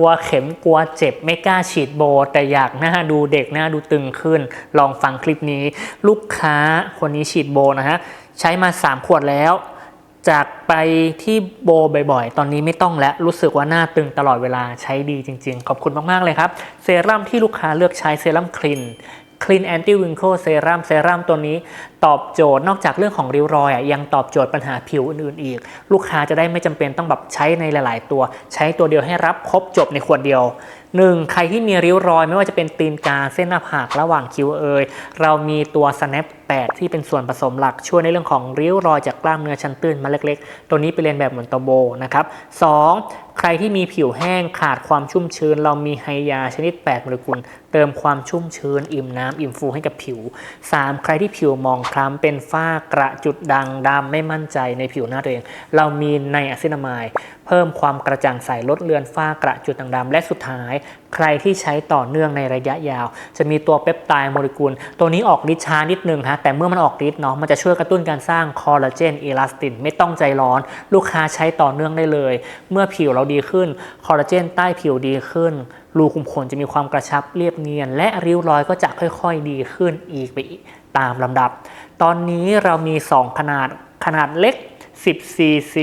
กลัวเข็มกลัวเจ็บไม่กล้าฉีดโบ แต่อยากหน้าดูเด็กหน้าดูตึงขึ้น ลองฟังคลิปนี้ ลูกค้าคนนี้ฉีดโบนะฮะใช้มา 3 ขวดแล้วจากไปที่โบบ่อยๆ ตอนนี้ไม่ต้องแล้วรู้สึกว่าหน้าตึงตลอดเวลาใช้ดีจริงๆ ขอบคุณมากๆเลยครับ เซรั่มที่ลูกค้าเลือกใช้เซรั่มคลิน คลีนแอนตี้วิงโ e เซรั่มเซรั่มตัวนี้ตอบโจทย์นอกจากเรื่องของริ้วรอยอะยังตอบโจทย์ปัญหาผิวอื่นๆอีก ลูกค้าจะได้ไม่จำเป็นต้องแบบใช้ในหลาย ๆ ตัว ใช้ตัวเดียวให้รับครบจบในขวดเดียว 1. ใครที่มีริ้วรอยไม่ว่าจะเป็นตีนกาเส้นหน้าผากระหว่างคิ้วเอยเรามีตัว snap 8 ที่เป็นส่วนผสมหลักช่วยในเรื่องของริ้วรอยจากกล้ามเนื้อชั้นตื้นมาเล็ก ๆ ตัวนี้ไปเรียนแบบเหมือนตัวโบนะครับ 2. ใครที่มีผิวแห้งขาดความชุ่มชื้น เรามีไฮยาชนิด8โมเลกุล เติมความชุ่มชื้น อิ่มน้ำอิ่มฟูให้กับผิว 3. ใครที่ผิวมองคล้ำเป็นฝ้ากระจุดด่างดำไม่มั่นใจในผิวหน้าตัวเอง เรามีไนอะซินามายเพิ่มความกระจ่างใสลดเลือนฝ้ากระจุดด่างดำและสุดท้าย ใครที่ใช้ต่อเนื่องในระยะยาว จะมีตัวเปปไทด์โมเลกุล ตัวนี้ออกฤทธิ์ช้านิดนึงฮะแต่เมื่อมันออกฤทธิ์เนาะมันจะช่วยกระตุ้นการสร้างคอลลาเจนเอลาสตินไม่ต้องใจร้อน ลูกค้าใช้ต่อเนื่องได้เลย เมื่อผิวเราดีขึ้น คอลลาเจนใต้ผิวดีขึ้น รูขุมขนจะมีความกระชับเรียบเนียน และริ้วรอยก็จะค่อยๆดีขึ้นอีกไปตามลำดับ ตอนนี้เรามี 2 ขนาดขนาดเล็ก10 cc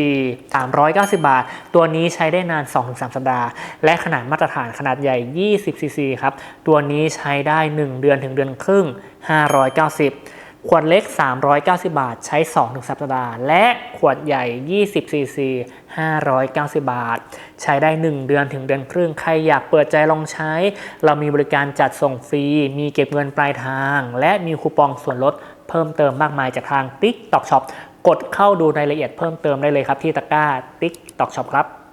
390 บาท ตัวนี้ใช้ได้นาน 2-3 สัปดาห์ และขนาดมาตรฐานขนาดใหญ่ 20 cc ครับ ตัวนี้ใช้ได้ 1 เดือนถึงเดือนครึ่ง 590 ขวดเล็ก 390 บาท ใช้ 2-3 สัปดาห์ และขวดใหญ่ 20 cc 590 บาท ใช้ได้ 1 เดือนถึงเดือนครึ่ง ใครอยากเปิดใจลองใช้ เรามีบริการจัดส่งฟรี มีเก็บเงินปลายทาง และมีคูปองส่วนลดเพิ่มเติมมากมายจากทาง TikTok Shop กดเข้าดูรายละเอียดเพิ่มเติมได้เลยครับที่ตะกร้า TikTok Shop ครับ